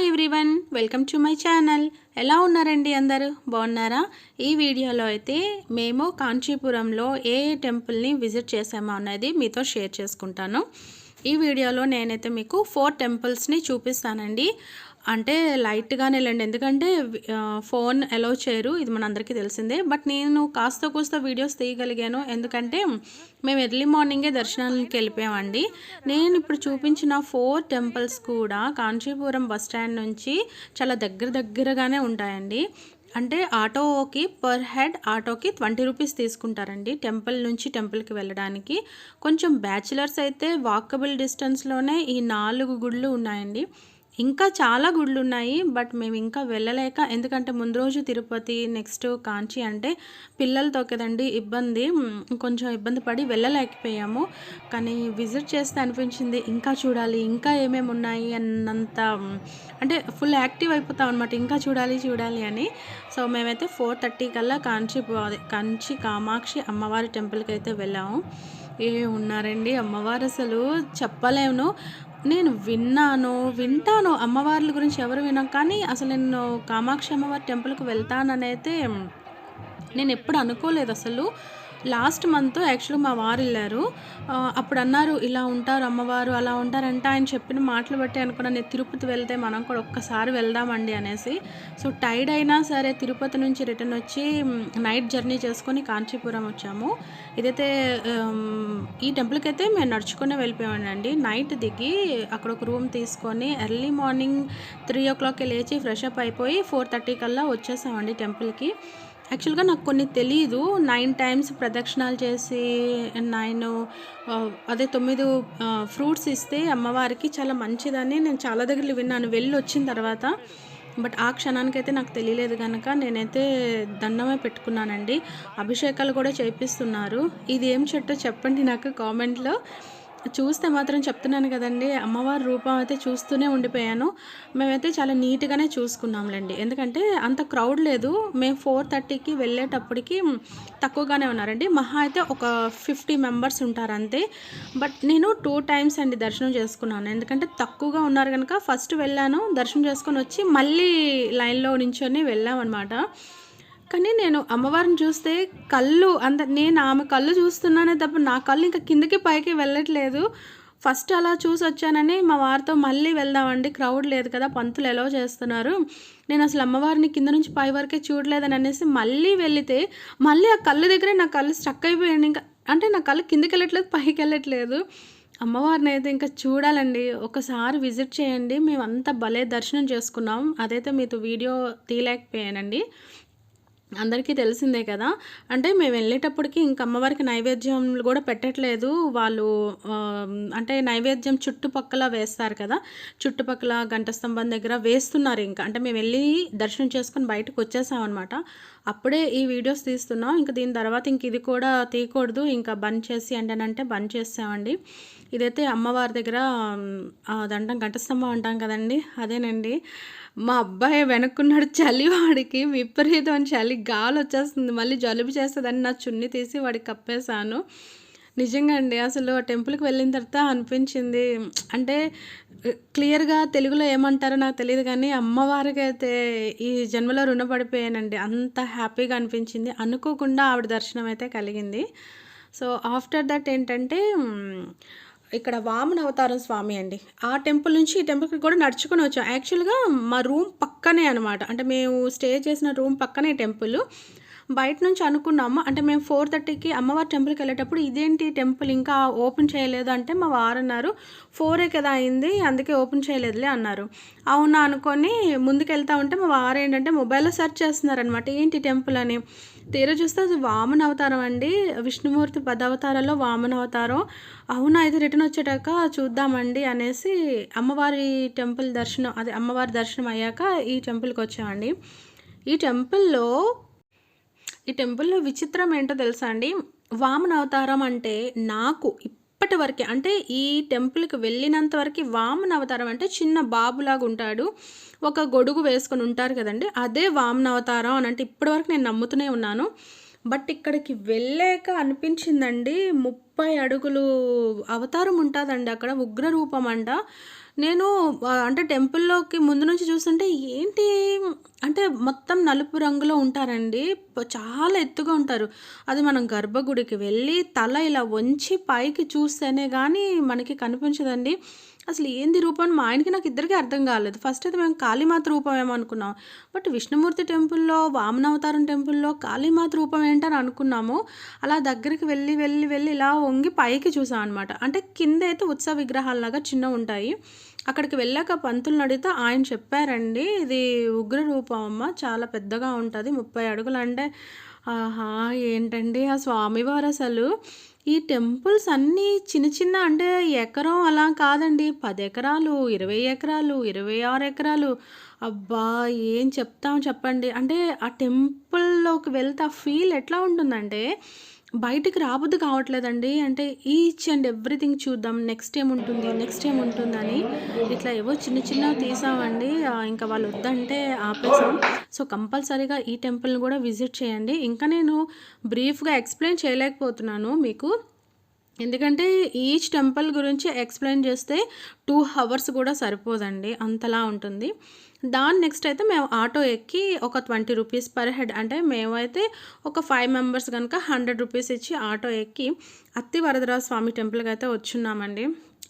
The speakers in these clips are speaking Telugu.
Hi everyone welcome to my channel ఎలా ఉన్నారండి అందరూ? బాగున్నారా? ఈ వీడియోలో అయితే మేము కాంచీపురంలో ఏ ఏ టెంపుల్ని విజిట్ చేసామో అనేది మీతో షేర్ చేసుకుంటాను. ఈ వీడియోలో నేనైతే మీకు ఫోర్ టెంపుల్స్ని చూపిస్తానండి. అంటే లైట్గానే వెళ్ళండి ఎందుకంటే ఫోన్ అలౌ చేయరు. ఇది మనందరికీ తెలిసిందే. బట్ నేను కాస్త కూస్త వీడియోస్ తీయగలిగాను. ఎందుకంటే మేము ఎర్లీ మార్నింగే దర్శనానికి వెళ్ళిపోయామండి. నేను ఇప్పుడు చూపించిన ఫోర్ టెంపుల్స్ కూడా కాంచీపురం బస్ స్టాండ్ నుంచి చాలా దగ్గర దగ్గరగానే ఉంటాయండి. అంటే ఆటోకి పర్ హెడ్ ఆటోకి ట్వంటీ రూపీస్ తీసుకుంటారండి. టెంపుల్ నుంచి టెంపుల్కి వెళ్ళడానికి. కొంచెం బ్యాచిలర్స్ అయితే వాకబుల్ డిస్టెన్స్లోనే ఈ నాలుగు గుళ్ళు ఉన్నాయండి. ఇంకా చాలా గుళ్ళు ఉన్నాయి బట్ మేము ఇంకా వెళ్ళలేక ఎందుకంటే ముందు రోజు తిరుపతి నెక్స్ట్ కాంచి అంటే పిల్లలతో కదండి ఇబ్బంది. కొంచెం ఇబ్బంది పడి వెళ్ళలేకపోయాము. కానీ విజిట్ చేస్తే అనిపించింది ఇంకా చూడాలి ఇంకా ఏమేమి ఉన్నాయి అన్నంత అంటే ఫుల్ యాక్టివ్ అయిపోతాం అనమాట ఇంకా చూడాలి చూడాలి అని. సో మేమైతే ఫోర్ థర్టీ కల్లా కాంచి కాంచి కామాక్షి అమ్మవారి టెంపుల్కి అయితే వెళ్ళాము. ఏ ఉన్నారండి అమ్మవారు అసలు చెప్పలేను. నేను విన్నాను వింటాను. అమ్మవార్ల గురించి ఎవరు విన్నాం కానీ అసలు నేను కామాక్షి అమ్మవారి టెంపుల్కి వెళ్తానని అయితే నేను ఎప్పుడు అనుకోలేదు అసలు. లాస్ట్ మంత్ యాక్చువల్గా మా వారు వెళ్ళారు. అప్పుడు అన్నారు ఇలా ఉంటారు అమ్మవారు అలా ఉంటారంటే. ఆయన చెప్పిన మాటలు బట్టి అనుకున్నా నేను తిరుపతి వెళ్తే మనం కూడా ఒక్కసారి వెళ్దామండి అనేసి. సో టైడ్ అయినా సరే తిరుపతి నుంచి రిటర్న్ వచ్చి నైట్ జర్నీ చేసుకొని కాంచీపురం వచ్చాము. ఇదైతే ఈ టెంపుల్కి అయితే మేము నడుచుకునే వెళ్ళిపోయామండి. నైట్ దిగి అక్కడ ఒక రూమ్ తీసుకొని ఎర్లీ మార్నింగ్ త్రీ ఓ క్లాక్కి లేచి ఫ్రెష్ అప్ అయిపోయి ఫోర్ థర్టీ కల్లా వచ్చేసామండి టెంపుల్కి. యాక్చువల్గా నాకు కొన్ని తెలియదు నైన్ టైమ్స్ ప్రదక్షిణాలు చేసి నైన్ అదే తొమ్మిది ఫ్రూట్స్ ఇస్తే అమ్మవారికి చాలా మంచిదని నేను చాలా దగ్గర విన్నాను. వెళ్ళి వచ్చిన తర్వాత బట్ ఆ క్షణానికైతే నాకు తెలియలేదు కనుక నేనైతే దండమే పెట్టుకున్నానండి. అభిషేకాలు కూడా చేపిస్తున్నారు. ఇది ఏం చెట్టో చెప్పండి నాకు కామెంట్లో. చూస్తే మాత్రం చెప్తున్నాను కదండి అమ్మవారి రూపం అయితే చూస్తూనే ఉండిపోయాను. మేమైతే చాలా నీట్గానే చూసుకున్నాంలేండి. ఎందుకంటే అంత క్రౌడ్ లేదు. మేము ఫోర్ థర్టీకి వెళ్ళేటప్పటికి తక్కువగానే ఉన్నారండి. మహా అయితే ఒక ఫిఫ్టీ మెంబర్స్ ఉంటారు అంతే బట్ నేను టూ టైమ్స్ అండి దర్శనం చేసుకున్నాను. ఎందుకంటే తక్కువగా ఉన్నారు కనుక ఫస్ట్ వెళ్ళాను దర్శనం చేసుకొని వచ్చి మళ్ళీ లైన్లో నించొని వెళ్ళామన్నమాట. కానీ నేను అమ్మవారిని చూస్తే కళ్ళు అంత నేను ఆమె కళ్ళు చూస్తున్నానే తప్ప నా కళ్ళు ఇంకా కిందకి పైకి వెళ్ళట్లేదు. ఫస్ట్ అలా చూసి వచ్చానని మా వారితో మళ్ళీ వెళ్దామండి. క్రౌడ్ లేదు కదా పంతులు ఎలా చేస్తున్నారు. నేను అసలు అమ్మవారిని కింద నుంచి పై వరకే చూడలేదని అనేసి మళ్ళీ వెళితే మళ్ళీ ఆ కళ్ళు దగ్గరే నా కళ్ళు స్ట్రక్ అయిపోయాను ఇంకా అంటే నా కళ్ళు కిందకి వెళ్ళట్లేదు పైకి వెళ్ళట్లేదు. అమ్మవారిని అయితే ఇంకా చూడాలండి. ఒకసారి విజిట్ చేయండి. మేము అంతా భలే దర్శనం చేసుకున్నాం. అదైతే మీతో వీడియో తీయలేకపోయానండి. అందరికీ తెలిసిందే కదా. అంటే మేము వెళ్ళేటప్పటికి ఇంక అమ్మవారికి నైవేద్యం కూడా పెట్టట్లేదు. వాళ్ళు అంటే నైవేద్యం చుట్టుపక్కల వేస్తారు కదా. చుట్టుపక్కల గంట స్తంభం దగ్గర వేస్తున్నారు ఇంకా. అంటే మేము వెళ్ళి దర్శనం చేసుకొని బయటకు వచ్చేసామన్నమాట. అప్పుడే ఈ వీడియోస్ తీస్తున్నాం. ఇంకా దీని తర్వాత ఇంక ఇది కూడా తీయకూడదు. ఇంకా బంద్ చేసి అంటే బంద్ చేసామండి ఇదైతే అమ్మవారి దగ్గర అదంటాం గంటస్తంభం అంటాం కదండి. అదేనండి. మా అబ్బాయి వెనక్కున్నాడు చలి వాడికి విపరీతం చలి గాలి వచ్చేస్తుంది మళ్ళీ జలుబు చేస్తుందని నా చున్ని తీసి వాడికి కప్పేశాను. నిజంగా అండి అసలు టెంపుల్కి వెళ్ళిన తర్వాత అనిపించింది. అంటే క్లియర్గా తెలుగులో ఏమంటారో నాకు తెలియదు కానీ అమ్మవారికి అయితే ఈ జన్మలో రుణపడిపోయానండి. అంత హ్యాపీగా అనిపించింది. అనుకోకుండా ఆవిడ దర్శనం అయితే కలిగింది. సో ఆఫ్టర్ దట్ ఏంటంటే ఇక్కడ వామన అవతారం స్వామి అండి. ఆ టెంపుల్ నుంచి ఈ టెంపుల్కి కూడా నడుచుకుని వచ్చాం. యాక్చువల్గా మా రూమ్ పక్కనే అనమాట అంటే మేము స్టే చేసిన రూమ్ పక్కనే టెంపుల్. బయట నుంచి అనుకున్నాము. అంటే మేము ఫోర్ థర్టీకి అమ్మవారి టెంపుల్కి వెళ్ళేటప్పుడు ఇదేంటి టెంపుల్? ఇంకా ఓపెన్ చేయలేదు అంటే మా వారు అన్నారు ఫోరే కదా అయింది అందుకే ఓపెన్ చేయలేదులే అన్నారు. అవునా అనుకొని ముందుకు వెళ్తా ఉంటే మా వారు ఏంటంటే మొబైల్లో సెర్చ్ చేస్తున్నారనమాట ఏంటి టెంపుల్ అని. తీరా చూస్తే అది వామన అవతారం అండి. విష్ణుమూర్తి పదవతారాల్లో వామన అవతారం అవునా అయితే రిటర్న్ వచ్చేటాక చూద్దామండి అనేసి అమ్మవారి టెంపుల్ దర్శనం అదే అమ్మవారి దర్శనం అయ్యాక ఈ టెంపుల్కి వచ్చామండి. ఈ టెంపుల్లో ఈ టెంపుల్లో విచిత్రం ఏంటో తెలుసా అండి? వామన అవతారం అంటే నాకు ఇప్పటి వరకు అంటే ఈ టెంపుల్కి వెళ్ళినంత వరకు వామన అవతారం అంటే చిన్న బాబులాగా ఉంటాడు. ఒక గొడుగు వేసుకొని ఉంటారు కదండి అదే వామన అవతారం అని అంటే ఇప్పటివరకు నేను నమ్ముతూనే ఉన్నాను. బట్ ఇక్కడికి వెళ్ళాక అనిపించిందండి ముప్పై అడుగులు అవతారం ఉంటుందండి అక్కడ ఉగ్ర రూపం అంట. నేను అంటే టెంపుల్లోకి ముందు నుంచి చూస్తుంటే ఏంటి అంటే మొత్తం నలుపు రంగులో ఉంటారండి. చాలా ఎత్తుగా ఉంటారు. అది మనం గర్భగుడికి వెళ్ళి తల ఇలా వంచి పైకి చూస్తేనే కానీ మనకి కనిపించదండి. అసలు ఏంది రూపం మా ఆయనకి నాకు ఇద్దరికీ అర్థం కాలేదు. ఫస్ట్ అయితే మేము కాళీమాత రూపం ఏమో అనుకున్నాం బట్ విష్ణుమూర్తి టెంపుల్లో వామనావతారం టెంపుల్లో కాళీమాత రూపం ఏంటని అనుకున్నాము. అలా దగ్గరికి వెళ్ళి వెళ్ళి వెళ్ళి ఇలా వంగి పైకి చూసాం అనమాట అంటే కింద అయితే ఉత్సవ విగ్రహాలలాగా చిన్న ఉంటాయి. అక్కడికి వెళ్ళాక పంతులను అడిగితే ఆయన చెప్పారండి ఇది ఉగ్ర రూపం అమ్మ చాలా పెద్దగా ఉంటుంది ముప్పై అడుగులు. అంటే ఆహా ఏంటండి ఆ స్వామివారు అసలు? ఈ టెంపుల్స్ అన్నీ చిన్న చిన్న అంటే ఎకరం అలా కాదండి. పది ఎకరాలు ఇరవై ఎకరాలు ఇరవై ఆరు ఎకరాలు. అబ్బా ఏం చెప్తాం చెప్పండి. అంటే ఆ టెంపుల్లోకి వెళ్తే ఆ ఫీల్ ఎట్లా ఉంటుందంటే బయటికి రాబుద్ది కావట్లేదండి. అంటే ఈచ్ అండ్ ఎవ్రీథింగ్ చూద్దాం. నెక్స్ట్ ఏముంటుంది? నెక్స్ట్ ఏముంటుందని ఇట్లా ఏవో చిన్న చిన్నవి తీసామండి. ఇంకా వాళ్ళు వద్దంటే ఆపేసాం. సో కంపల్సరీగా ఈ టెంపుల్ని కూడా విజిట్ చేయండి. ఇంకా నేను బ్రీఫ్గా ఎక్స్ప్లెయిన్ చేయలేకపోతున్నాను మీకు. ఎందుకంటే ఈచ్ టెంపుల్ గురించి ఎక్స్ప్లెయిన్ చేస్తే టూ అవర్స్ కూడా సరిపోదండి అంతలా ఉంటుంది. దాని నెక్స్ట్ అయితే మేము ఆటో ఎక్కి ఒక ట్వంటీ రూపీస్ పర్ హెడ్ అంటే మేమైతే ఒక ఫైవ్ మెంబర్స్ కనుక హండ్రెడ్ రూపీస్ ఇచ్చి ఆటో ఎక్కి అత్తి వరదరాజ స్వామి టెంపుల్కి అయితే వచ్చున్నామండి.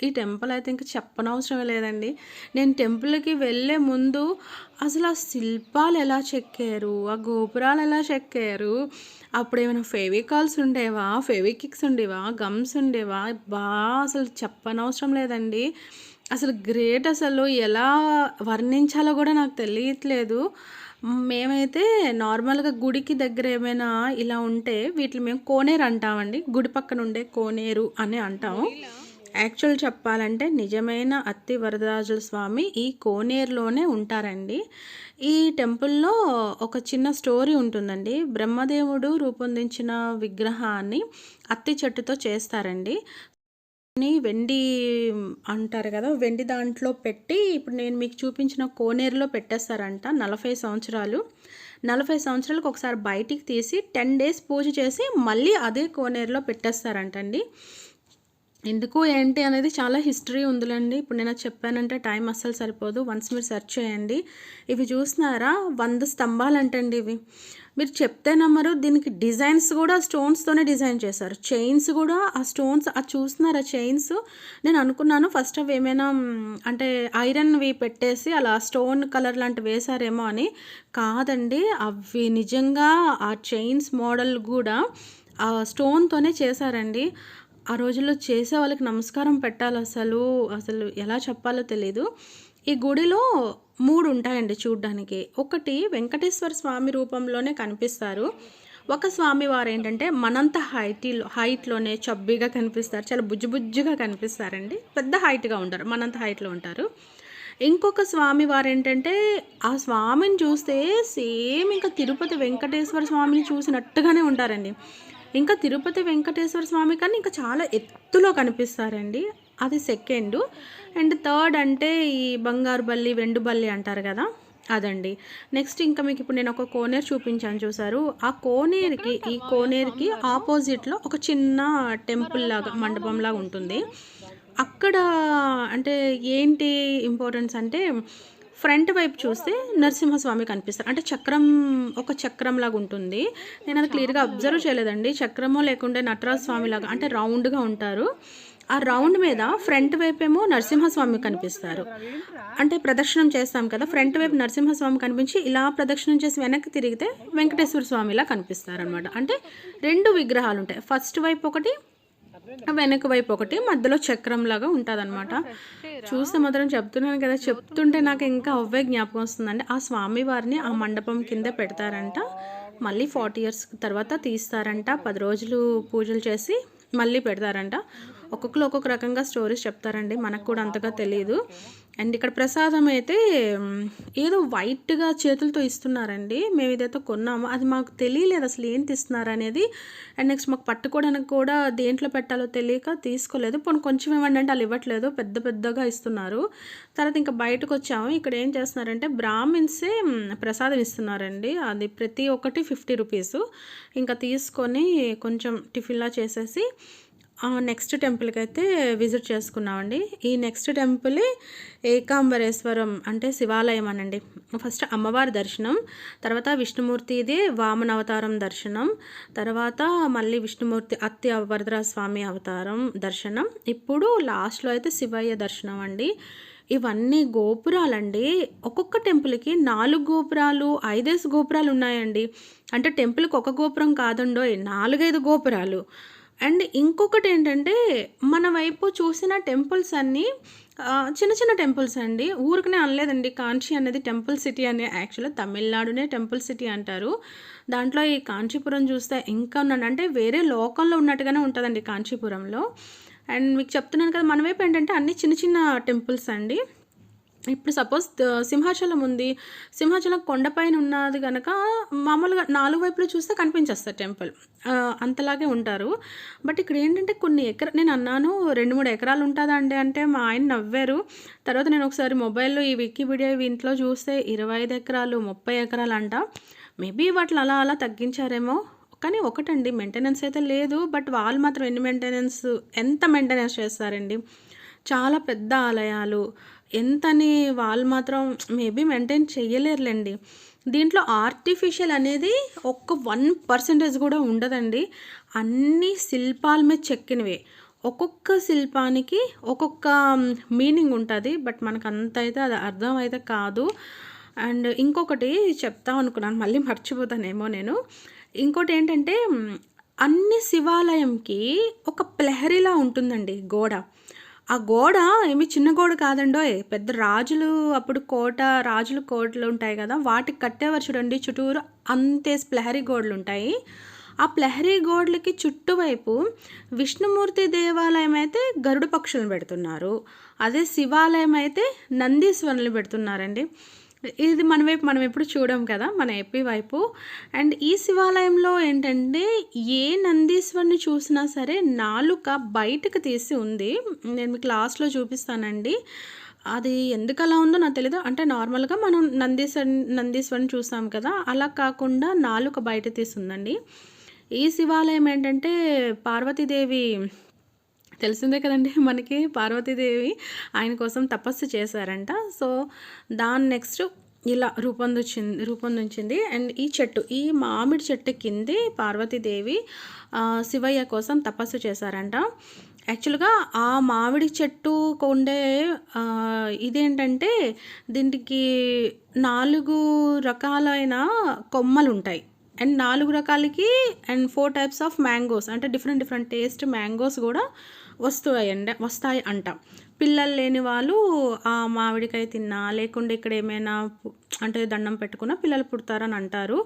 ఈ టెంపుల్ అయితే ఇంకా చెప్పనవసరం లేదండి. నేను టెంపుల్కి వెళ్ళే ముందు అసలు ఆ శిల్పాలు ఎలా చెక్కారు? ఆ గోపురాలు ఎలా చెక్కారు? అప్పుడు ఏమైనా ఫెవికాల్స్ ఉండేవా? ఫెవికిక్స్ ఉండేవా? గమ్స్ ఉండేవా? బాగా అసలు చెప్పనవసరం లేదండి. అసలు గ్రేట్ అసలు. ఎలా వర్ణించాలో కూడా నాకు తెలియట్లేదు. మేమైతే నార్మల్గా గుడికి దగ్గర ఏమైనా ఇలా ఉంటే వీటిని మేము కోనేరు అంటామండి. గుడి పక్కన ఉండే కోనేరు అని అంటాము. యాక్చువల్ చెప్పాలంటే నిజమైన అత్తి వరదరాజుల స్వామి ఈ కోనేరులోనే ఉంటారండి. ఈ టెంపుల్లో ఒక చిన్న స్టోరీ ఉంటుందండి. బ్రహ్మదేవుడు రూపొందించిన విగ్రహాన్ని అత్తి చెట్టుతో చేస్తారండి. వెండి అంటారు కదా వెండి దాంట్లో పెట్టి ఇప్పుడు నేను మీకు చూపించిన కోనేరులో పెట్టేస్తారంట నలభై సంవత్సరాలు. నలభై సంవత్సరాలకు ఒకసారి బయటికి తీసి టెన్ డేస్ పూజ చేసి మళ్ళీ అదే కోనేరులో పెట్టేస్తారంటండి. ఎందుకు ఏంటి అనేది చాలా హిస్టరీ ఉందిలేండి. ఇప్పుడు నేను చెప్పానంటే టైం అస్సలు సరిపోదు. వన్స్ మీరు సెర్చ్ చేయండి. ఇవి చూసినారా? వంద స్తంభాలు అంటండి ఇవి. మీరు చెప్తే నమ్మరు. దీనికి డిజైన్స్ కూడా స్టోన్స్తోనే డిజైన్ చేశారు. చైన్స్ కూడా ఆ స్టోన్స్ అది చూస్తున్నారా చైన్స్ నేను అనుకున్నాను ఫస్ట్ అవి ఏమైనా అంటే ఐరన్వి పెట్టేసి అలా స్టోన్ కలర్ లాంటివి వేశారేమో అని. కాదండి. అవి నిజంగా ఆ చైన్స్ మోడల్ కూడా ఆ స్టోన్తోనే చేశారండి. ఆ రోజుల్లో చేసే వాళ్ళకి నమస్కారం పెట్టాలి అసలు అసలు ఎలా చెప్పాలో తెలియదు ఈ గుడిలో మూడు ఉంటాయండి చూడ్డానికి. ఒకటి వెంకటేశ్వర స్వామి రూపంలోనే కనిపిస్తారు. ఒక స్వామి వారు ఏంటంటే మనంత హైటీలో హైట్లోనే చబ్బీగా కనిపిస్తారు. చాలా బుజ్జి కనిపిస్తారండి. పెద్ద హైట్గా ఉంటారు మనంత హైట్లో ఉంటారు. ఇంకొక స్వామి వారు ఏంటంటే ఆ స్వామిని చూస్తే సేమ్ ఇంకా తిరుపతి వెంకటేశ్వర స్వామిని చూసినట్టుగానే ఉంటారండి. ఇంకా తిరుపతి వెంకటేశ్వర స్వామి కానీ ఇంకా చాలా ఎత్తులో కనిపిస్తారండి. అది సెకండ్ అండ్ థర్డ్ అంటే ఈ బంగారు బల్లి వెండు బల్లి అంటారు కదా అదండి. నెక్స్ట్ ఇంకా మీకు ఇప్పుడు నేను ఒక కోనేరు చూపించాను చూసారు. ఆ కోనేరుకి ఈ కోనేరుకి ఆపోజిట్లో ఒక చిన్న టెంపుల్ లాగా మండపం లాగా ఉంటుంది. అక్కడ అంటే ఏంటి ఇంపార్టెన్స్ అంటే ఫ్రంట్ వైపు చూస్తే నరసింహస్వామి కనిపిస్తారు. అంటే చక్రం ఒక చక్రం లాగా ఉంటుంది. నేను అది క్లియర్గా అబ్జర్వ్ చేయలేదండి. చక్రమో లేకుంటే నటరాజ స్వామి లాగా అంటే రౌండ్గా ఉంటారు. ఆ రౌండ్ మీద ఫ్రంట్ వైపు ఏమో నరసింహస్వామి కనిపిస్తారు. అంటే ప్రదక్షిణం చేస్తాం కదా ఫ్రంట్ వైపు నరసింహస్వామి కనిపించి ఇలా ప్రదక్షిణం చేసి వెనక్కి తిరిగితే వెంకటేశ్వర స్వామిలా కనిపిస్తారు అనమాట అంటే రెండు విగ్రహాలు ఉంటాయి ఫస్ట్ వైపు ఒకటి వెనక వైపు ఒకటి మధ్యలో చక్రం లాగా ఉంటుంది అనమాట చూస్తే మాత్రం చెప్తున్నాను కదా చెప్తుంటే నాకు ఇంకా అవ్వే జ్ఞాపకం వస్తుందండి. ఆ స్వామి వారిని ఆ మండపం కింద పెడతారంట. మళ్ళీ ఫార్టీ ఇయర్స్ తర్వాత తీస్తారంట. పది రోజులు పూజలు చేసి మళ్ళీ పెడతారంట. ఒక్కొక్కరు ఒక్కొక్క రకంగా స్టోరీస్ చెప్తారండి. మనకు కూడా అంతగా తెలియదు అండ్ ఇక్కడ ప్రసాదం అయితే ఏదో వైట్గా చేతులతో ఇస్తున్నారండి. మేము ఇదైతే కొన్నాము. అది మాకు తెలియలేదు అసలు ఏంటి ఇస్తున్నారు అనేది. అండ్ నెక్స్ట్ మాకు పట్టుకోవడానికి కూడా దేంట్లో పెట్టాలో తెలియక తీసుకోలేదు. పోనీ కొంచెం ఏమంటే వాళ్ళు ఇవ్వట్లేదు. పెద్ద పెద్దగా ఇస్తున్నారు. తర్వాత ఇంకా బయటకు వచ్చాము. ఇక్కడ ఏం చేస్తున్నారంటే బ్రాహ్మిన్సే ప్రసాదం ఇస్తున్నారండి. అది ప్రతి ఒక్కటి ఫిఫ్టీ రూపీస్ ఇంకా తీసుకొని కొంచెం టిఫిన్లా చేసేసి నెక్స్ట్ టెంపుల్కి అయితే విజిట్ చేసుకున్నామండి. ఈ నెక్స్ట్ టెంపుల్ ఏకాంబరేశ్వరం అంటే శివాలయం అనండి. ఫస్ట్ అమ్మవారి దర్శనం తర్వాత విష్ణుమూర్తిది వామన అవతారం దర్శనం తర్వాత మళ్ళీ విష్ణుమూర్తి అత్తి వరదరాజ స్వామి అవతారం దర్శనం. ఇప్పుడు లాస్ట్లో అయితే శివయ్య దర్శనం అండి ఇవన్నీ గోపురాలండి. ఒక్కొక్క టెంపుల్కి నాలుగు గోపురాలు ఐదేసి గోపురాలు ఉన్నాయండి. అంటే టెంపుల్కి ఒక గోపురం కాదండోయ్ నాలుగైదు గోపురాలు. అండ్ ఇంకొకటి ఏంటంటే మన వైపు చూసిన టెంపుల్స్ అన్నీ చిన్న చిన్న టెంపుల్స్ అండి. ఊరికనే అనలేదండి. కాంచీ అనేది టెంపుల్ సిటీ అని యాక్చువల్గా తమిళనాడునే టెంపుల్ సిటీ అంటారు. దాంట్లో ఈ కాంచీపురం చూస్తే ఇంకా ఉన్నాను. అంటే వేరే లోకంలో ఉన్నట్టుగానే ఉంటుందండి కాంచీపురంలో. అండ్ మీకు చెప్తున్నాను కదా మన వైపు ఏంటంటే అన్ని చిన్న చిన్న టెంపుల్స్ అండి. ఇప్పుడు సపోజ్ సింహాచలం ఉంది. సింహాచలం కొండపైన ఉన్నది కనుక మామూలుగా నాలుగు వైపులు చూస్తే కనిపించేస్తారు టెంపుల్. అంతలాగే ఉంటారు. బట్ ఇక్కడ ఏంటంటే కొన్ని ఎకర నేను అన్నాను రెండు మూడు ఎకరాలు ఉంటుందా అండి అంటే మా ఆయన నవ్వారు. తర్వాత నేను ఒకసారి మొబైల్లో ఈ వికీపీడియా ఇవి ఇంట్లో చూస్తే ఇరవై ఐదు ఎకరాలు ముప్పై ఎకరాలు అంట మేబీ వాటిని అలా అలా తగ్గించారేమో. కానీ ఒకటండి మెయింటెనెన్స్ అయితే లేదు. బట్ వాళ్ళు మాత్రం ఎన్ని మెయింటెనెన్స్ ఎంత మెయింటెనెన్స్ చేస్తారండి? చాలా పెద్ద ఆలయాలు. ఎంతని వాళ్ళు మాత్రం మేబీ మెయింటైన్ చేయలేరులేండి దీంట్లో ఆర్టిఫిషియల్ అనేది ఒక్క వన్ పర్సెంటేజ్ కూడా ఉండదండి. అన్ని శిల్పాల మీద చెక్కినవే. ఒక్కొక్క శిల్పానికి ఒక్కొక్క మీనింగ్ ఉంటుంది. బట్ మనకు అంత అయితే అది అర్థం అయితే కాదు. అండ్ ఇంకొకటి చెప్తా అనుకున్నాను మళ్ళీ మర్చిపోతానేమో నేను. ఇంకోటి ఏంటంటే అన్ని శివాలయంకి ఒక ప్లహరిలా ఉంటుందండి గోడ. ఆ గోడ ఏమి చిన్న గోడ కాదండోయ్. పెద్ద రాజులు అప్పుడు కోట రాజులు కోటలు ఉంటాయి కదా వాటికి కట్టేవారు చూడండి. చుట్టూరు అంతే ప్లహరీ గోడలు ఉంటాయి. ఆ ప్లహరీ గోడలకి చుట్టువైపు విష్ణుమూర్తి దేవాలయం అయితే గరుడ పక్షులను పెడుతున్నారు. అదే శివాలయం అయితే నందీశ్వరులు పెడుతున్నారండి. ఇది మన వైపు మనం ఎప్పుడు చూడం కదా మన ఏపీ వైపు. అండ్ ఈ శివాలయంలో ఏంటంటే ఏ నందీశ్వరుని చూసినా సరే నాలుక బయటకు తీసి ఉంది. నేను మీకు లాస్ట్లో చూపిస్తానండి. అది ఎందుకు అలా ఉందో నాకు తెలియదు అంటే నార్మల్గా మనం నందీశ్వర్ నందీశ్వరిని చూస్తాం కదా అలా కాకుండా నాలుక బయట తీసి ఉందండి. ఈ శివాలయం ఏంటంటే పార్వతీదేవి తెలిసిందే కదండి మనకి పార్వతీదేవి ఆయన కోసం తపస్సు చేశారంట. సో దాని నెక్స్ట్ ఇలా రూపొందించింది రూపొందించింది. అండ్ ఈ చెట్టు ఈ మామిడి చెట్టు కింది పార్వతీదేవి శివయ్య కోసం తపస్సు చేశారంట. యాక్చువల్గా ఆ మామిడి చెట్టు ఉండే ఇదేంటంటే దీనికి నాలుగు రకాలైన కొమ్మలు ఉంటాయి అండ్ నాలుగు రకాలకి and four types of mangoes అంటే డిఫరెంట్ డిఫరెంట్ టేస్ట్ మ్యాంగోస్ కూడా వస్తాయి అండి వస్తాయి అంట. పిల్లలు లేని వాళ్ళు ఆ మామిడికాయ తిన్నా లేకుంటే ఇక్కడ ఏమైనా అంటే దండం పెట్టుకున్నా పిల్లలు పుడతారని అంటారు.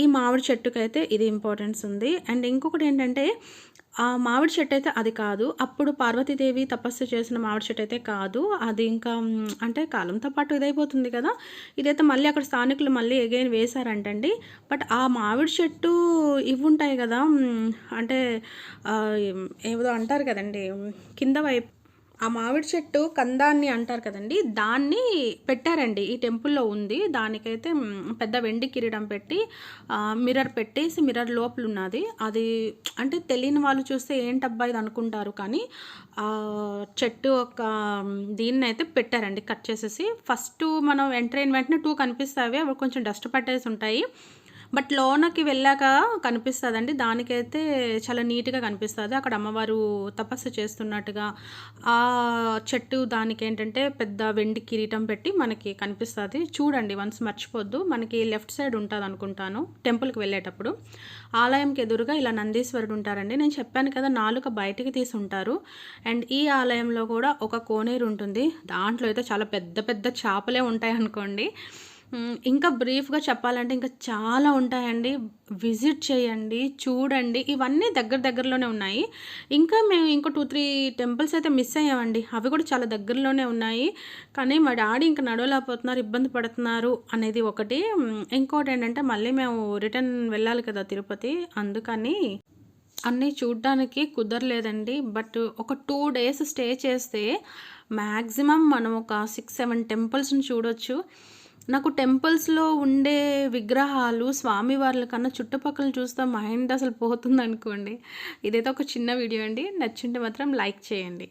ఈ మామిడి చెట్టుకైతే ఇది ఇంపార్టెన్స్ ఉంది. అండ్ ఇంకొకటి ఏంటంటే ఆ మామిడి చెట్టు అయితే అది కాదు. అప్పుడు పార్వతీదేవి తపస్సు చేసిన మామిడి చెట్టు అయితే కాదు. అది ఇంకా అంటే కాలంతో పాటు ఇదైపోతుంది కదా. ఇదైతే మళ్ళీ అక్కడ స్థానికులు మళ్ళీ ఎగైన్ వేశారంటండి. బట్ ఆ మామిడి చెట్టు ఇవి ఉంటాయి కదా అంటే ఏదో అంటారు కదండి కింద వైపు ఆ మామిడి చెట్టు కందాన్ని అంటారు కదండి దాన్ని పెట్టారండి. ఈ టెంపుల్లో ఉంది. దానికైతే పెద్ద వెండి కిరీటం పెట్టి మిర్రర్ పెట్టేసి మిర్రర్ లోపల ఉన్నది అది అంటే తెలియని వాళ్ళు చూస్తే ఏంటబ్బా ఇది అనుకుంటారు. కానీ ఆ చెట్టు ఒక దీన్ని అయితే పెట్టారండి కట్ చేసేసి. ఫస్ట్ మనం ఎంటర్ అయిన వెంటనే టూ కనిపిస్తాయి అవి కొంచెం డస్ట్ పట్టేసి ఉంటాయి. బట్ లోనకి వెళ్ళాక కనిపిస్తుందండి. దానికైతే చాలా నీట్గా కనిపిస్తుంది. అక్కడ అమ్మవారు తపస్సు చేస్తున్నట్టుగా ఆ చెట్టు దానికి ఏంటంటే పెద్ద వెండి కిరీటం పెట్టి మనకి కనిపిస్తుంది. చూడండి వన్స్ మర్చిపోద్దు. మనకి లెఫ్ట్ సైడ్ ఉంటుంది అనుకుంటాను టెంపుల్కి వెళ్ళేటప్పుడు. ఆలయంకి ఎదురుగా ఇలా నందీశ్వరుడు ఉంటారండి. నేను చెప్పాను కదా నాలుక బయటికి తీసి ఉంటారు. అండ్ ఈ ఆలయంలో కూడా ఒక కోనేరు ఉంటుంది. దాంట్లో అయితే చాలా పెద్ద పెద్ద చేపలే ఉంటాయి అనుకోండి ఇంకా బ్రీఫ్గా చెప్పాలంటే ఇంకా చాలా ఉంటాయండి. విజిట్ చేయండి చూడండి. ఇవన్నీ దగ్గర దగ్గరలోనే ఉన్నాయి. ఇంకా మేము ఇంకో టూ త్రీ టెంపుల్స్ అయితే మిస్ అయ్యామండి. అవి కూడా చాలా దగ్గరలోనే ఉన్నాయి. కానీ మా డాడీ ఇంకా నడవలేకపోతున్నారు ఇబ్బంది పడుతున్నారు అనేది ఒకటి. ఇంకోటి ఏంటంటే మళ్ళీ మేము రిటర్న్ వెళ్ళాలి కదా తిరుపతి. అందుకని అన్నీ చూడ్డానికి కుదరలేదండి. బట్ ఒక టూ డేస్ స్టే చేస్తే మ్యాక్సిమం మనం ఒక సిక్స్ సెవెన్ టెంపుల్స్ని చూడొచ్చు. నాకు టెంపుల్స్లో ఉండే విగ్రహాలు స్వామివార్ల కన్నా చుట్టుపక్కల చూస్తే మైండ్ అసలు పోతుంది అనుకోండి ఇదైతే ఒక చిన్న వీడియో అండి. నచ్చుంటే మాత్రం లైక్ చేయండి.